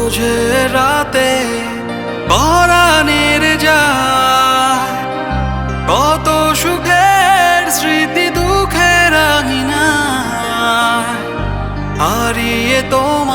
বুঝে রাতে পরাণের যায়। কত সুখের স্মৃতি দুঃখের আঙিনা হারিয়ে তোমার